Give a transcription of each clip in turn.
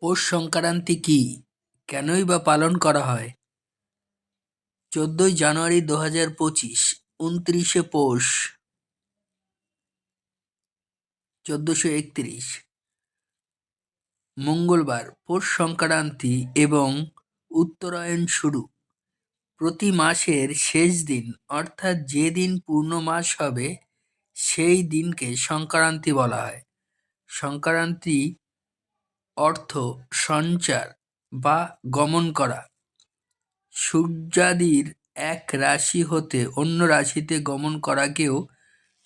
পৌষ সংক্রান্তি কি? কেনই বা পালন করা হয়? চোদ্দোই জানুয়ারি দু হাজার পঁচিশ, উনত্রিশে পৌষ। চোদ্দোশো একত্রিশ। মঙ্গলবার পৌষ সংক্রান্তি এবং উত্তরায়ণ শুরু। প্রতি মাসের শেষ দিন, অর্থাৎ যে দিন পূর্ণ মাস হবে, সেই দিনকে সংক্রান্তি বলা হয়। সংক্রান্তি অর্থ সঞ্চার বা গমন করা। সূর্যাদির এক রাশি হতে অন্য রাশিতে গমন করাকেও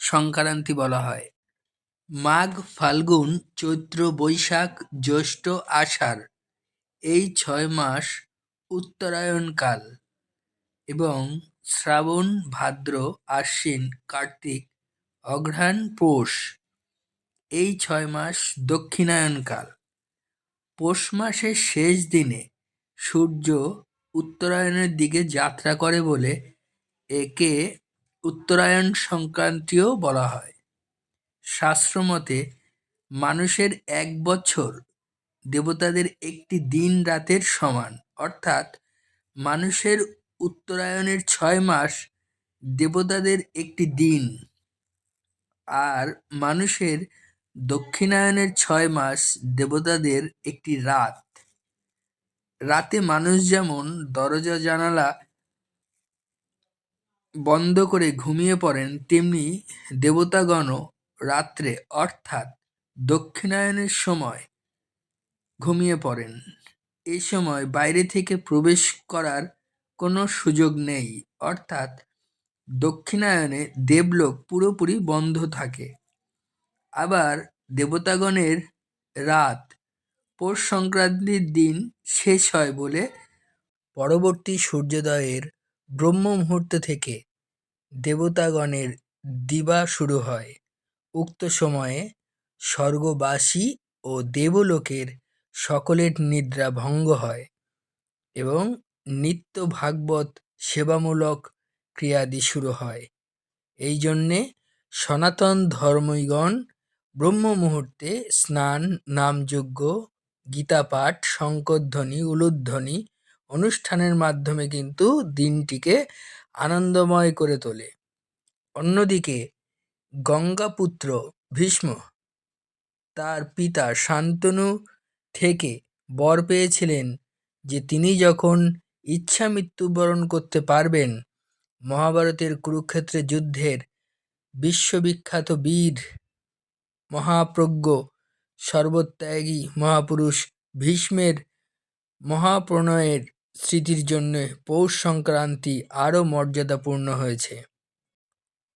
সংক্রান্তি বলা হয়। মাঘ, ফাল্গুন, চৈত্র, বৈশাখ, জ্যৈষ্ঠ, আষাঢ় এই ছয় মাস উত্তরায়ণকাল এবং শ্রাবণ, ভাদ্র, আশ্বিন, কার্তিক, অঘ্রাণ, পৌষ এই ছয় মাস দক্ষিণায়নকাল পৌষ মাসের শেষ দিনে সূর্য উত্তরায়ণের দিকে যাত্রা করে বলে একে উত্তরায়ণ সংক্রান্তিও বলা হয়। শাস্ত্রমতে মানুষের এক বছর দেবতাদের একটি দিন রাতের সমান, অর্থাৎ মানুষের উত্তরায়ণের ছয় মাস দেবতাদের একটি দিন। আর মানুষের দক্ষিণায়নের ছয় মাস দেবতাদের একটি রাত। রাতে মানুষ যেমন দরজা, জানালা বন্ধ করে ঘুমিয়ে পড়েন, তেমনি দেবতাগণও রাত্রে, অর্থাৎ দক্ষিণায়নের সময় ঘুমিয়ে পড়েন। এই সময় বাইরে থেকে প্রবেশ করার কোনো সুযোগ নেই, অর্থাৎ দক্ষিণায়নে দেবলোক পুরোপুরি বন্ধ থাকে। আবার দেবতাগণের রাত পৌষ সংক্রান্তির দিন শেষ হয় বলে পরবর্তী সূর্যোদয়ের ব্রহ্ম মুহূর্ত থেকে দেবতাগণের দিবা শুরু হয়। উক্ত সময়ে স্বর্গবাসী ও দেবলোকের সকলের নিদ্রা ভঙ্গ হয় এবং নিত্য ভাগবত সেবামূলক ক্রিয়াদি শুরু হয়। এই জন্যে সনাতন ধর্মীগণ ব্রহ্ম মুহূর্তে স্নান, নামযজ্ঞ, গীতাপাঠ, শঙ্করধ্বনি, উলুধ্বনি অনুষ্ঠানের মাধ্যমে কিন্তু দিনটিকে আনন্দময় করে তোলে। অন্যদিকে গঙ্গাপুত্র ভীষ্ম তার পিতা শান্তনু থেকে বর পেয়েছিলেন যে তিনি যখন ইচ্ছা মৃত্যুবরণ করতে পারবেন, মহাভারতের কুরুক্ষেত্রে যুদ্ধের বিশ্ববিখ্যাত বীর মহাপ্রজ্ঞ, সর্বত্যাগী মহাপুরুষ ভীষ্মের মহাপ্রণয়ের স্মৃতির জন্য পৌষ সংক্রান্তি আরও মর্যাদাপূর্ণ হয়েছে।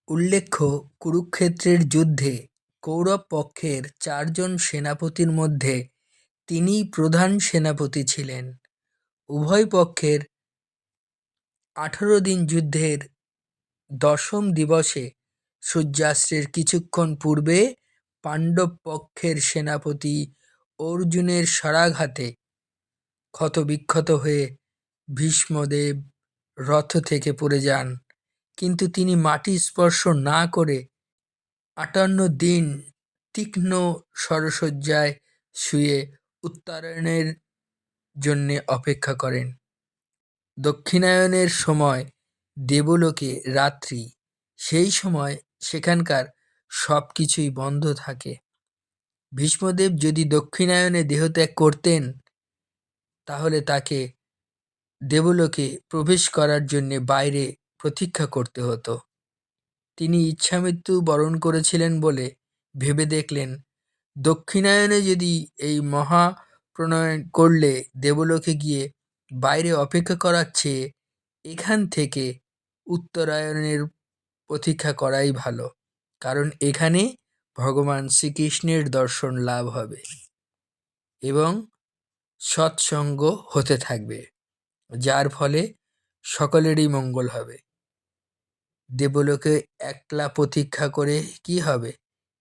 উল্লেখ্য, কুরুক্ষেত্রের যুদ্ধে কৌরব পক্ষের চারজন সেনাপতির মধ্যে তিনিই প্রধান সেনাপতি ছিলেন। উভয় পক্ষের আঠারো দিন যুদ্ধের দশম দিবসে সূর্যাস্তের কিছুক্ষণ পূর্বে পাণ্ডব পক্ষের সেনাপতি অর্জুনের শরাঘাতে ক্ষতবিক্ষত হয়ে ভীষ্মদেব রথ থেকে পড়ে যান। কিন্তু তিনি মাটি স্পর্শ না করে আটান্ন দিন তীক্ষ্ণ সরসজ্জায় শুয়ে উত্তরায়ণের জন্যে অপেক্ষা করেন। দক্ষিণায়নের সময় দেবলোকে রাত্রি, সেই সময় সেখানকার সব কিছুই বন্ধ থাকে। ভীষ্মদেব যদি দক্ষিণায়নে দেহত্যাগ করতেন, তাহলে তাকে দেবলোকে প্রবেশ করার জন্যে বাইরে প্রতীক্ষা করতে হতো। তিনি ইচ্ছামৃত্যু বরণ করেছিলেন বলে ভেবে দেখলেন। দক্ষিণায়নে যদি এই মহা প্রণয়ন করলে দেবলোকে গিয়ে বাইরে অপেক্ষা করার চেয়ে এখান থেকে উত্তরায়ণের প্রতীক্ষা করাই ভালো। কারণ এখানে ভগবান শ্রীকৃষ্ণের দর্শন লাভ হবে এবং সৎসঙ্গ হতে থাকবে, যার ফলে সকলেরই মঙ্গল হবে। দেবলোকে একলা প্রতীক্ষা করে কি হবে?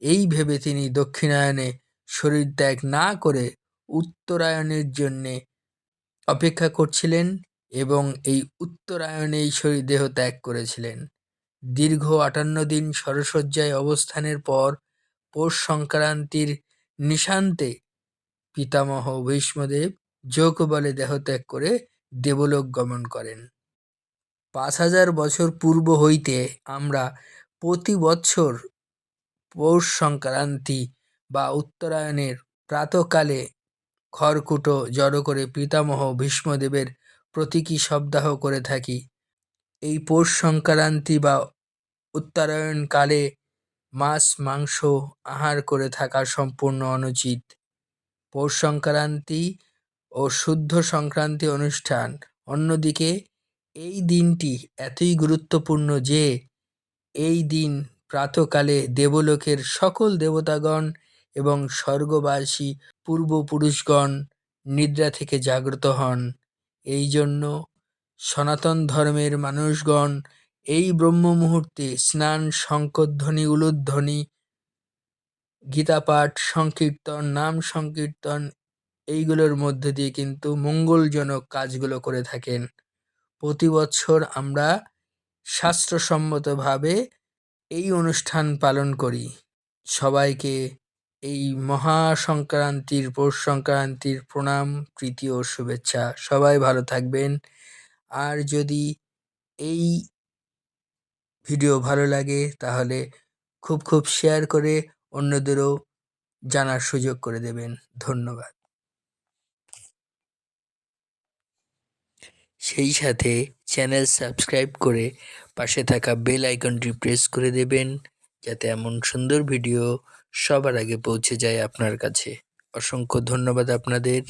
এই ভেবে তিনি দক্ষিণায়নে শরীর ত্যাগ না করে উত্তরায়ণের জন্যে অপেক্ষা করছিলেন এবং এই উত্তরায়ণেই শরীর দেহ ত্যাগ করেছিলেন। দীর্ঘ আটান্ন দিন সরসজ্জায় অবস্থানের পর পৌষ সংক্রান্তির নিশান্তে পিতামহ ভীষ্মদেব যোগ বলে দেহত্যাগ করে দেবলোক গমন করেন। পাঁচ হাজার বছর পূর্ব হইতে আমরা প্রতি বৎসর পৌষ সংক্রান্তি বা উত্তরায়ণের প্রাতকালে খড়কুটো জড়ো করে পিতামহ ভীষ্মদেবের প্রতীকী শবদাহ করে থাকি। এই পৌষ সংক্রান্তি বা উত্তরায়ণকালে মাছ, মাংস আহার করে থাকা সম্পূর্ণ অনুচিত। পৌষ সংক্রান্তি ও শুদ্ধ সংক্রান্তি অনুষ্ঠান। অন্যদিকে, এই দিনটি এতই গুরুত্বপূর্ণ যে, এই দিন প্রাতকালে দেবলোকের সকল দেবতাগণ এবং স্বর্গবাসী পূর্বপুরুষগণ নিদ্রা থেকে জাগ্রত হন। এই জন্য সনাতন ধর্মের মানুষগণ এই ব্রহ্ম মুহূর্তে স্নান শঙ্করধ্বনি উলুধ্বনি, গীতাপাঠ, সংকীর্তন, নাম সংকীর্তন, এইগুলোর মধ্যে দিয়ে কিন্তু মঙ্গলজনক কাজগুলো করে থাকেন। প্রতি বছর আমরা শাস্ত্রসম্মতভাবে এই অনুষ্ঠান পালন করি। সবাইকে এই মহা সংক্রান্তির পৌষ সংক্রান্তির প্রণাম, প্রীতি ও শুভেচ্ছা। সবাই ভালো থাকবেন। আর যদি এই ভিডিও ভালো লাগে, তাহলে খুব খুব শেয়ার করে অন্যদেরও জানার সুযোগ করে দেবেন। ধন্যবাদ। সেই সাথে চ্যানেল সাবস্ক্রাইব করে পাশে থাকা বেল আইকনটি প্রেস করে দেবেন, যাতে এমন সুন্দর ভিডিও সবার আগে পৌঁছে যায় আপনার কাছে। অসংখ্য ধন্যবাদ আপনাদের।